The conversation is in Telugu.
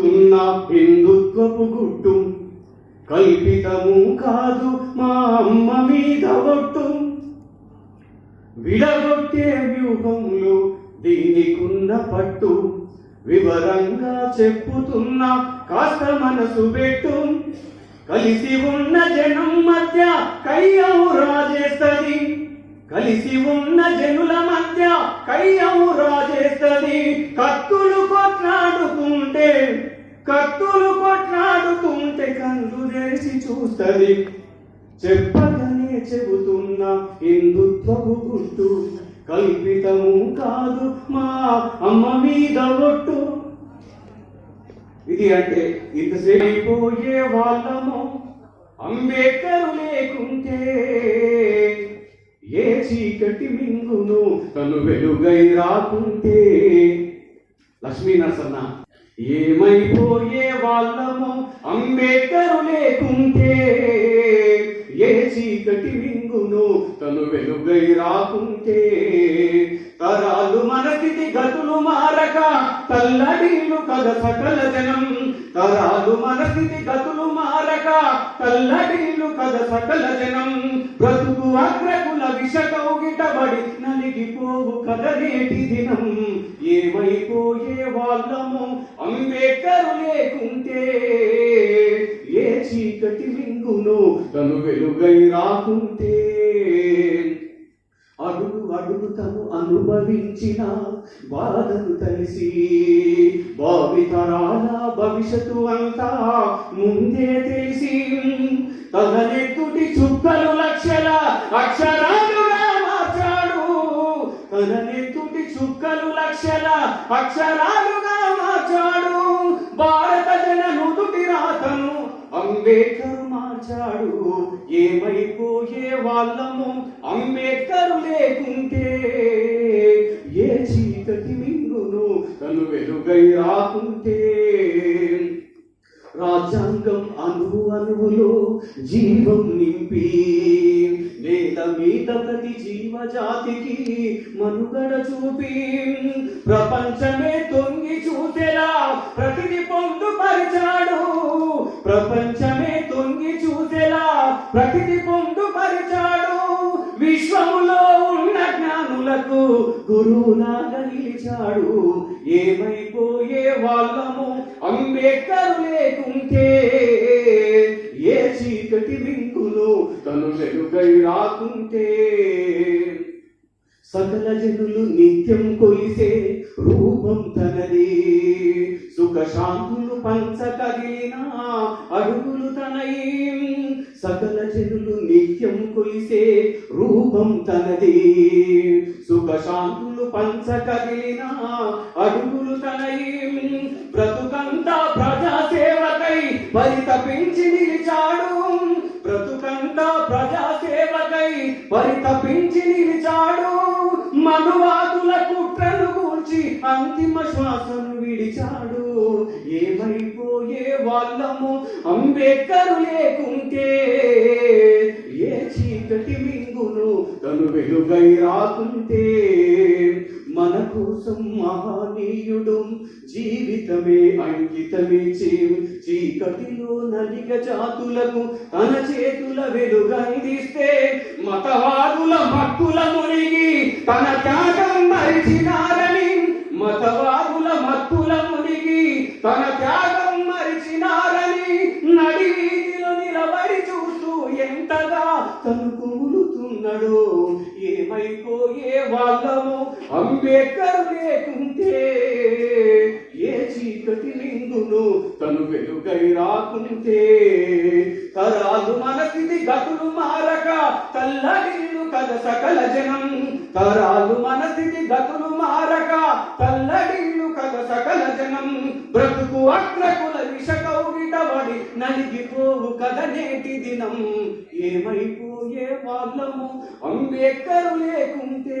ఉన్న గుట్టు కల్పితము కాదు మా అమ్మ మీద ఒట్టు. విడగొట్టే వ్యూహంలో దీనికున్న పట్టు. వివరంగా చెప్పుతున్నా కాస్త మనసు పెట్టు. కలిసి ఉన్న జనం మధ్య కయ్యము రాజేస్తది. కలిసి ఉన్న జనుల మధ్య కయ్యము రాజేస్తుంది. చూస్తది చెప్పగానే చెబుతున్న హిందుత్వపు గుట్టు కల్పితము కాదు మా అమ్మ మీద ఒట్టు. ఇది అంటే ఇంతసేపు పోయే వాళ్ళము? అంబేద్కర్ లేకుంటే ఏ చీకటి మింగును? తను వెలుగై రాకుంటే లక్ష్మీ నరసన్న ఏమైపోయే వాళ్ళము? అంబేద్కర్ లేకుంటే మారక తల్లడిల్లు కథ సకల జనం. తరాలు మన స్థితి గతులు మారక తల్లడిల్లు కథ సకల జనం. బ్రతుకు అగ్రకుల విషకౌగిటబడి నలిగిపోవు కథ నేటి దినం. ఏమైపోయే వాళ్ళము అంబేద్కర్ లేకుంటే ఏ చీకటి లింగును తను వెలుగై రాకుండా తను అనుభవించిన బాధను తెలిసి భావితరాల భవిష్యత్తు అంతా ముందే తెలిసి తననెత్తుటి చుక్కలు లక్షల అక్షరాలుగా మార్చాడు. తననెత్తుటి చుక్కలు లక్షల అక్షరాలుగా మార్చాడు. భారత జన నుదుటి రాతను అంబేద్కర్ మార్చాడు. ఏమైపోయే వాళ్ళము అంబేద్కర్ లేకుంటే తను రాకుంటే రాజ్యాంగం అణువు అణువులో జీవం నింపి నేల మీద ప్రతి జీవజాతికి మనుగడ చూపి ప్రపంచమే తొంగి చూసేలా ప్రతిని పొందుపరిచాడు. గురువులాగా నిలిచాడు. ఏమైపోయే వాళ్ళము? అంబేద్కర్ లేకుంటే ఏ చీకటి మింగును తను వెలుగై రాకుంటే? సకల జనులు నిత్యం కొలిసే రూపం తనది. సుఖ శాంతులు పంచ కదిలిన అడుగులు తనయి. సకల జనులు నిత్యం కొలిసే రూపం తనది. సుఖ శాంతులు పంచ కదిలిన అడుగులు తనయి. బ్రతుకంతా ప్రజా సేవకై పరితపించి నిలిచాడు. బ్రతుకంతా ప్రజా సేవకై పరితపించి నిలిచాడు. మనువాదుల కుట్రను కూర్చి అంతిమ శ్వాసను విడిచాడు. వాళ్ళము అంబేద్కరు లేకుంటే ఏ చీకటి మింగును తను వెలుగై రాకుంటే మన కోసం మహనీయుడు జీవితమే అంకితమిచ్చి చీకటిలో నలిగ జాతులకు తన చేతుల వెలుగందిస్తే మతవాదుల భక్తుల మునిగి తన త్యాగం మరిచినా అంబేద్కర్ లేకుంటే ఏ చీకటి నిందును తను వెలుగై రాకుంటే తరాలు మనసిది గతులు మారక తల్లడిల్లు కద సకల జనం. తరాలు మనసిది గతులు మారక తల్లడిల్లు కద సకల జనం. బ్రతుకు అగ్నకుల విషకౌగిటబడి నలిగిపోవు కద నేటి దినం. ఏమైపోయే వాళ్ళము? అంబేద్కర్ లేకుంటే